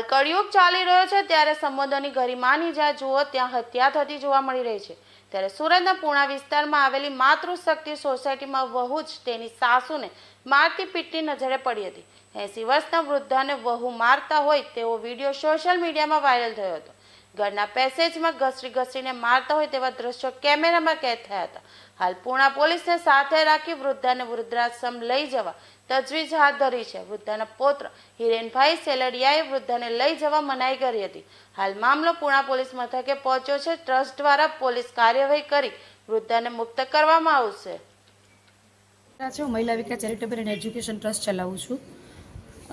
કળિયુગ ચાલી રહ્યો છે, ત્યારે સંબંધોની ગરિમાની જ્યાં જુઓ, ત્યાં હત્યા થતી જોવા મળી રહી છે. ત્યારે સુરતના પૂણા વિસ્તારમાં આવેલી માતૃશક્તિ સોસાયટીમાં વહુ જ તેની સાસુને મારતી પીટતી નજરે પડી હતી. એસી વર્ષના વૃદ્ધાને વહુ મારતા હોય તેવો વીડિયો સોશિયલ મીડિયામાં વાયરલ થયો હતો. ઘરના પેસેજમાં ઘસરી ઘસરીને મારતા હોય તેવા દ્રશ્યો કેમેરામાં કેદ થયા હતા. હાલ પૂણા પોલીસને સાથે રાખી વૃદ્ધાને વૃદ્ધાશ્રમ લઈ જવા તજવીજ હાથ ધરી છે. વૃદ્ધાના પૌત્ર હિરેનભાઈ સેલડિયાએ વૃદ્ધાને લઈ જવા મનાઈ કરી હતી. હાલ મામલો પૂણા પોલીસ મથકે પહોંચ્યો છે. ટ્રસ્ટ દ્વારા પોલીસ કાર્યવાહી કરી વૃદ્ધાને મુક્ત કરવામાં આવશે. Mahila Vikas charitable and education trust ચલાવું છું.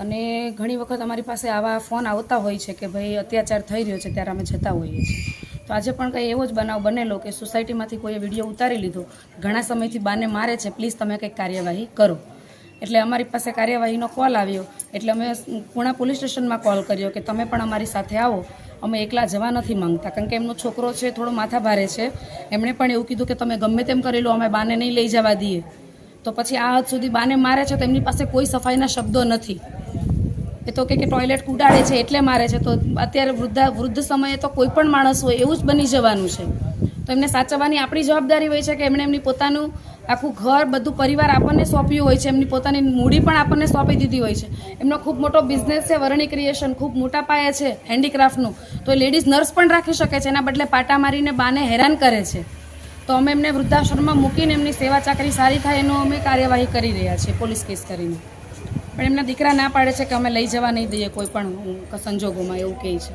અને ઘણી વખત અમારી પાસે આવા ફોન આવતા હોય છે કે ભાઈ અત્યાચાર થઈ રહ્યો છે, ત્યારે અમે જતા હોઈએ છીએ. તો આજે પણ કંઈ એવો જ બનાવ બનેલો કે સોસાયટીમાંથી કોઈએ વીડિયો ઉતારી લીધો, ઘણા સમયથી બાને મારે છે, પ્લીઝ તમે કંઈક કાર્યવાહી કરો. એટલે અમારી પાસે કાર્યવાહીનો કોલ આવ્યો, એટલે અમે પુણા પોલીસ સ્ટેશનમાં કોલ કર્યો કે તમે પણ અમારી સાથે આવો, અમે એકલા જવા નથી માંગતા. કારણ કે એમનો છોકરો છે, થોડો માથા ભારે છે, એમણે પણ એવું કીધું કે, તમે ગમે તેમ કરી લો, અમે બાને નહીં લઈ જવા દઈએ. તો પછી આ હદ સુધી બાને મારે છે, તો એમની પાસે કોઈ સફાઈના શબ્દો નથી. એ તો કે કે ટોયલેટ કુડાડે છે, એટલે મારે છે. તો અત્યારે વૃદ્ધા, વૃદ્ધ સમયે તો કોઈ પણ માણસ હોય એવું જ બની જવાનું છે. તો એમને સાચવવાની આપણી જવાબદારી હોય છે કે એમણે એમની પોતાનું આખું ઘર, બધું પરિવાર આપણને સોંપ્યું હોય છે. એમની પોતાની મૂડી પણ આપણને સોંપી દીધી હોય છે. એમનો ખૂબ મોટો બિઝનેસ છે, વરણી ક્રિએશન ખૂબ મોટા પાયે છે હેન્ડીક્રાફ્ટનું તો એ લેડીઝ નર્સ પણ રાખી શકે છે, એના બદલે પાટા મારીને બાને હેરાન કરે છે. તો અમે એમને વૃદ્ધાશ્રમમાં મૂકીને એમની સેવા ચાકરી સારી થાય એનો અમે કાર્યવાહી કરી રહ્યા છીએ, પોલીસ કેસ કરીને. પણ એમના દીકરા ના પાડે છે કે અમે લઈ જવા નહીં દઈએ કોઈ પણ સંજોગોમાં એવું કહે છે.